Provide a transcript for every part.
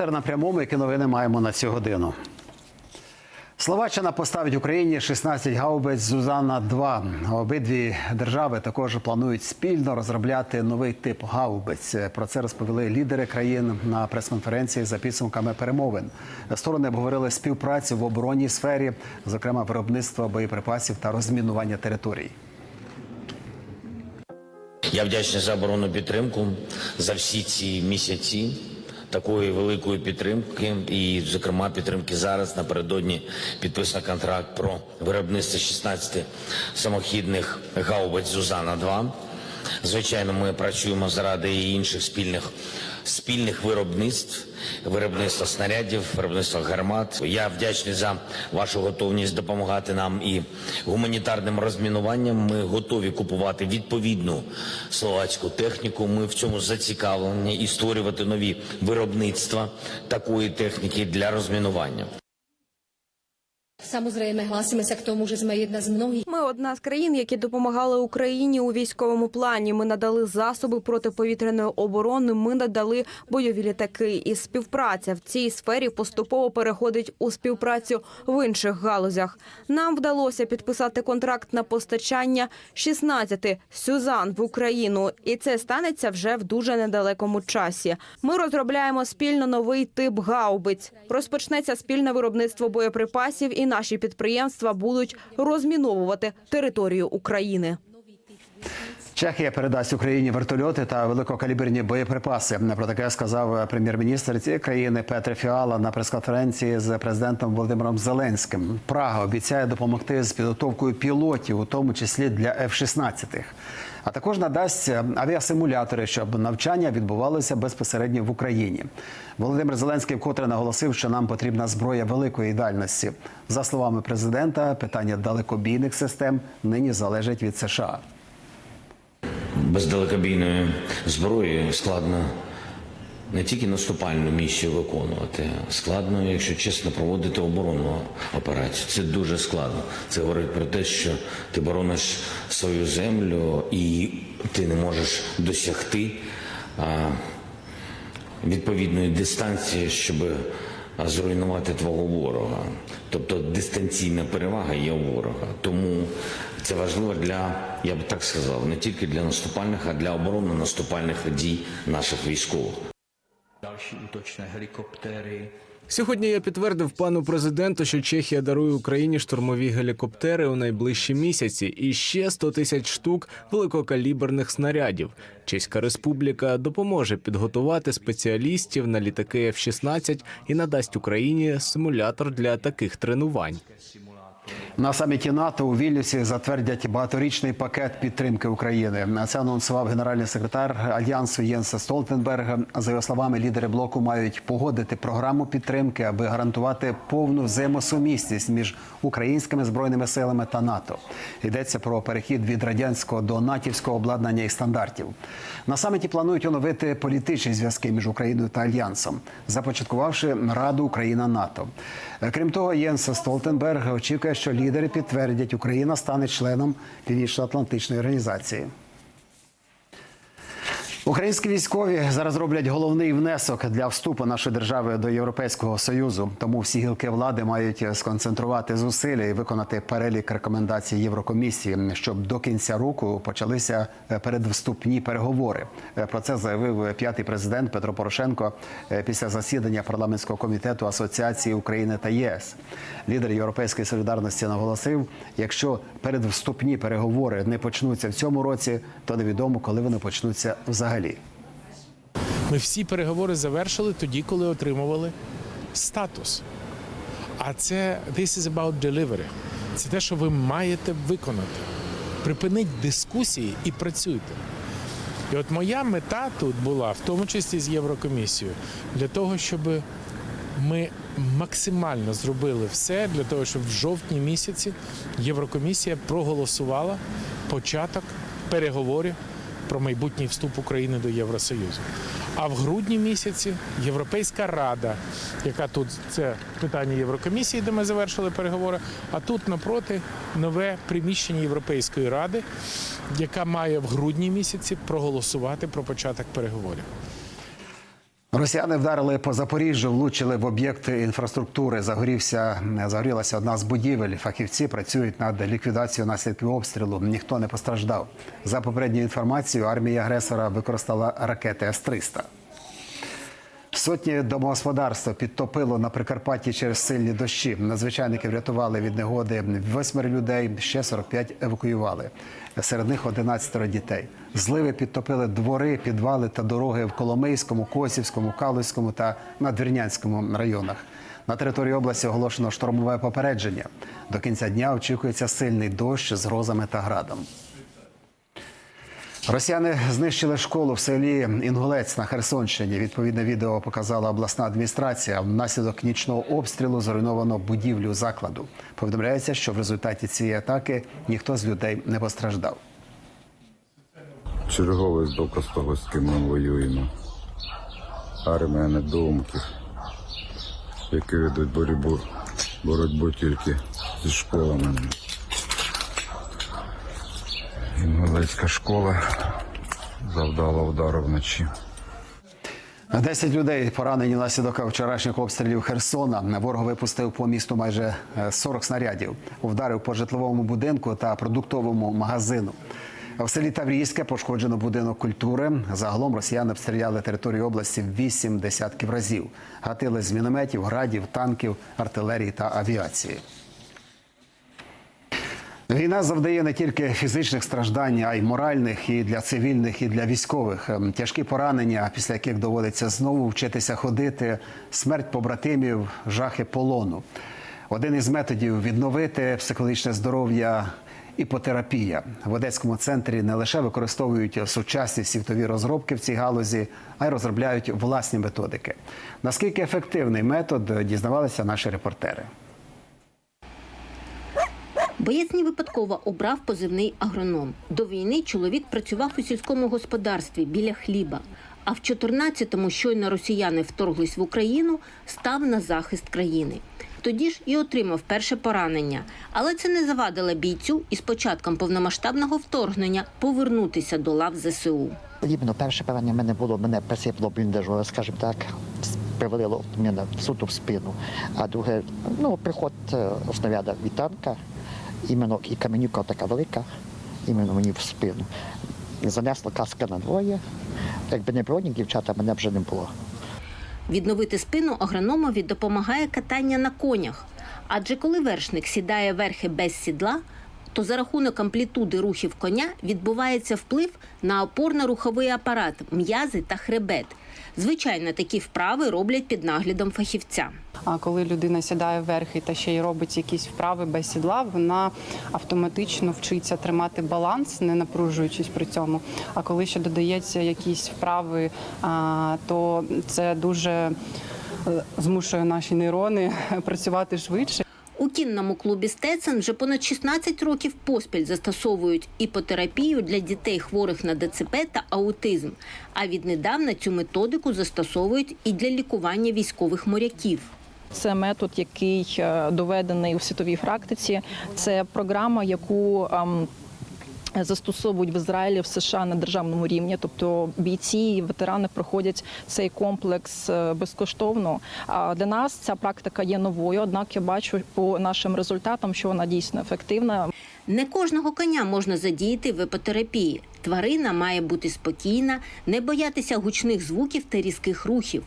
Репортер на прямому, які новини маємо на цю годину. Словаччина поставить Україні 16 гаубиць Зузана 2 Обидві держави також планують спільно розробляти новий тип гаубиць. Про це розповіли лідери країн на прес-конференції за підсумками перемовин. Сторони обговорили співпрацю в оборонній сфері, зокрема виробництво боєприпасів та розмінування територій. Я вдячний за оборонну підтримку за всі ці місяці такої великої підтримки, і, зокрема, підтримки зараз напередодні підписано контракт про виробництво 16 самохідних гаубиць Зузана 2 Звичайно, ми працюємо заради інших спільних спільних виробництв, виробництва снарядів, виробництва гармат. Я вдячний за вашу готовність допомагати нам і гуманітарним розмінуванням. Ми готові купувати відповідну словацьку техніку. Ми в цьому зацікавлені і створювати нові виробництва такої техніки для розмінування. Samozrejme, hlásime sa k tomu, že sme jedna z mnohých Ми одна з країн, які допомагали Україні у військовому плані. Ми надали засоби протиповітряної оборони. Ми надали бойові літаки. І співпраця в цій сфері поступово переходить у співпрацю в інших галузях. Нам вдалося підписати контракт на постачання 16 Сюзан в Україну, і це станеться вже в дуже недалекому часі. Ми розробляємо спільно новий тип гаубиць. Розпочнеться спільне виробництво боєприпасів, і наші підприємства будуть розміновувати територію України. Чехія передасть Україні вертольоти та великокаліберні боєприпаси. Про таке сказав прем'єр-міністр цієї країни Петр Фіала на прес-конференції з президентом Володимиром Зеленським. Прага обіцяє допомогти з підготовкою пілотів, у тому числі для F-16. А також надасть авіасимулятори, щоб навчання відбувалося безпосередньо в Україні. Володимир Зеленський вкотре наголосив, що нам потрібна зброя великої дальності. За словами президента, питання далекобійних систем нині залежить від США. Без далекобійної зброї складно не тільки наступальну місію виконувати, складно, якщо чесно, проводити оборонну операцію. Це дуже складно. Це говорить про те, що ти борониш свою землю і ти не можеш досягти відповідної дистанції, щоб зруйнувати твого ворога. Тобто дистанційна перевага є у ворога. Тому це важливо для, я б так сказав, не тільки для наступальних, а для оборонно-наступальних дій наших військових. další уточні helikoptéry. Сьогодні я підтвердив пану президенту, що Чехія дарує Україні штурмові гелікоптери у найближчі місяці і ще 100 тисяч штук великокаліберних снарядів. Чеська республіка допоможе підготувати спеціалістів на літаки F-16 і надасть Україні симулятор для таких тренувань. На саміті НАТО у Вільнюсі затвердять багаторічний пакет підтримки України. Це анонсував генеральний секретар альянсу Єнса Столтенберга. За його словами, лідери блоку мають погодити програму підтримки, аби гарантувати повну взаємосумісність між українськими збройними силами та НАТО. Йдеться про перехід від радянського до натівського обладнання і стандартів. На саміті планують оновити політичні зв'язки між Україною та альянсом, започаткувавши Раду Україна НАТО. Крім того, Єнс Столтенберг очікує, що лідери підтвердять, Україна стане членом Північно-Атлантичної організації. Українські військові зараз роблять головний внесок для вступу нашої держави до Європейського союзу. Тому всі гілки влади мають сконцентрувати зусилля і виконати перелік рекомендацій Єврокомісії, щоб до кінця року почалися передвступні переговори. Про це заявив п'ятий президент Петро Порошенко після засідання парламентського комітету Асоціації України та ЄС. Лідер Європейської солідарності наголосив: якщо передвступні переговори не почнуться в цьому році, то невідомо, коли вони почнуться взагалі. Ми всі переговори завершили тоді, коли отримували статус. А це this is about delivery. Це те, що ви маєте виконати. Припиніть дискусії і працюйте. І от моя мета тут була, в тому числі з Єврокомісією, для того, щоб ми максимально зробили все для того, щоб в жовтні місяці Єврокомісія проголосувала початок переговорів про майбутній вступ України до Євросоюзу. А в грудні місяці Європейська рада, яка тут це питання Єврокомісії, де ми завершили переговори, а тут напроти нове приміщення Європейської ради, яка має в грудні місяці проголосувати про початок переговорів. Росіяни вдарили по Запоріжжю, влучили в об'єкти інфраструктури. Загорівся, загорілася одна з будівель. Фахівці працюють над ліквідацією наслідків обстрілу. Ніхто не постраждав. За попередньою інформацією, армія агресора використала ракети С-300. Сотні домогосподарств підтопило на Прикарпатті через сильні дощі. Надзвичайники врятували від негоди восьмеро людей, ще 45 евакуювали. Серед них 11 дітей. Зливи підтопили двори, підвали та дороги в Коломийському, Косівському, Калузькому та Надвірнянському районах. На території області оголошено штормове попередження. До кінця дня очікується сильний дощ з грозами та градом. Росіяни знищили школу в селі Інгулець на Херсонщині. Відповідне відео показала обласна адміністрація. Внаслідок нічного обстрілу зруйновано будівлю закладу. Повідомляється, що в результаті цієї атаки ніхто з людей не постраждав. Черговий з доказ того, з ким ми воюємо. Армія недоумків, які ведуть боротьбу, боротьбу тільки зі школами. Інгулецька школа завдала удару вночі. 10 людей поранені внаслідок вчорашніх обстрілів Херсона. Ворог випустив по місту майже е, 40 снарядів. Вдарив по житловому будинку та продуктовому магазину. В селі Таврійське пошкоджено будинок культури. Загалом росіяни обстріляли територію області вісім десятків разів. Гатили з мінометів, градів, танків, артилерії та авіації. Війна завдає не тільки фізичних страждань, а й моральних і для цивільних, і для військових. Ем, Тяжкі поранення, після яких доводиться знову вчитися ходити, смерть побратимів, жахи полону. Один із методів відновити психологічне здоров'я іпотерапія. В Одеському центрі не лише використовують сучасні світові розробки в цій галузі, а й розробляють власні методики. Наскільки ефективний метод, дізнавалися наші репортери. Боєць не випадково обрав позивний агроном. До війни чоловік працював у сільському господарстві біля хліба. А в 14-му, щойно росіяни вторглись в Україну, став на захист країни. Тоді ж і отримав перше поранення. Але це не завадило бійцю із початком повномасштабного вторгнення повернутися до лав ЗСУ. Іменно перше поранення мене було, мене присипало бліндажу, скажімо так, привалило мене суто в спину. А друге, ну, приход е, снаряда від танка, іменно і каменюка така велика, іменно мені в спину. Занесла каска на двоє. Якби не бронік, дівчата, мене вже не було. Відновити спину агрономові допомагає катання на конях. Адже коли вершник сідає верхи без сідла, то за рахунок амплітуди рухів коня відбувається вплив на опорно-руховий апарат, м'язи та хребет. Звичайно, такі вправи роблять під наглядом фахівця. А коли людина сідає вверхи та ще й робить якісь вправи без сідла, вона автоматично вчиться тримати баланс, не напружуючись при цьому. А коли ще додається якісь вправи, то це дуже е, змушує наші нейрони працювати швидше. У кінному клубі Стецен вже понад 16 років поспіль застосовують іпотерапію для дітей хворих на ДЦП та аутизм. А віднедавна цю методику застосовують і для лікування військових моряків. Це метод, який е, доведений у світовій практиці. Це програма, яку ем, Застосовують в Ізраїлі в США на державному рівні, тобто бійці і ветерани проходять цей комплекс е, безкоштовно. А для нас ця практика є новою однак я бачу по нашим результатам, що вона дійсно ефективна. Не кожного коня можна задіяти в іпотерапії. Тварина має бути спокійна, не боятися гучних звуків та різких рухів.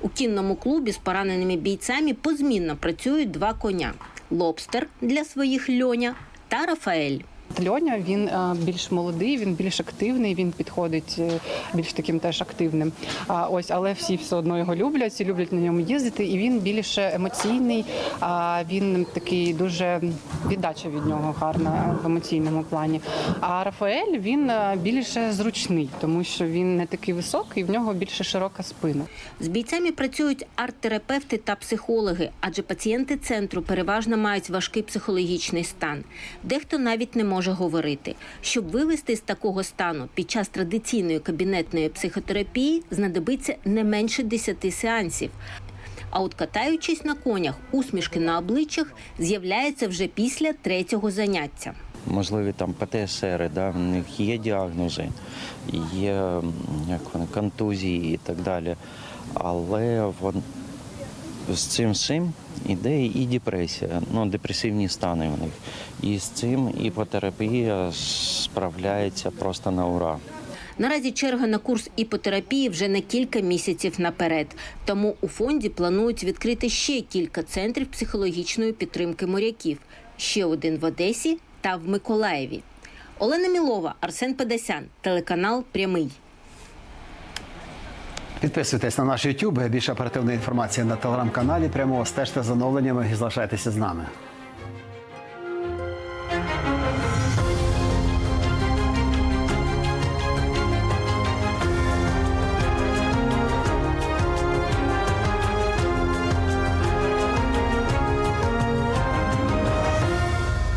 У кінному клубі з пораненими бійцями позмінно працюють два коня: лобстер для своїх льоня та Рафаель. Льоня він е, більш молодий, він більш активний, він підходить е, більш таким теж активним. А ось, але всі все одно його люблять, всі люблять на ньому їздити, і він більше емоційний. А він такий дуже віддача від нього гарна в емоційному плані. А Рафаель він е, більше зручний, тому що він не такий високий, в нього більше широка спина. З бійцями працюють арт-терапевти та психологи, адже пацієнти центру переважно мають важкий психологічний стан. Дехто навіть не може говорити. Щоб вивести з такого стану під час традиційної кабінетної психотерапії знадобиться не менше 10 сеансів. А от катаючись на конях, усмішки на обличчях з'являються вже після третього заняття. можливі там ПТСР, да, в них є діагнози, є як вони, контузії і так далі. Але вон, з цим всім іде і депресія, ну, депресивні стани у них. І з цим іпотерапія справляється просто на ура. Наразі черга на курс іпотерапії вже на кілька місяців наперед. Тому у фонді планують відкрити ще кілька центрів психологічної підтримки моряків. Ще один в Одесі та в Миколаєві. Олена Мілова, Арсен Педасян, телеканал Прямий. Підписуйтесь на наш YouTube. Більше оперативної інформації на телеграм-каналі. Прямо стежте за оновленнями і залишайтеся з нами.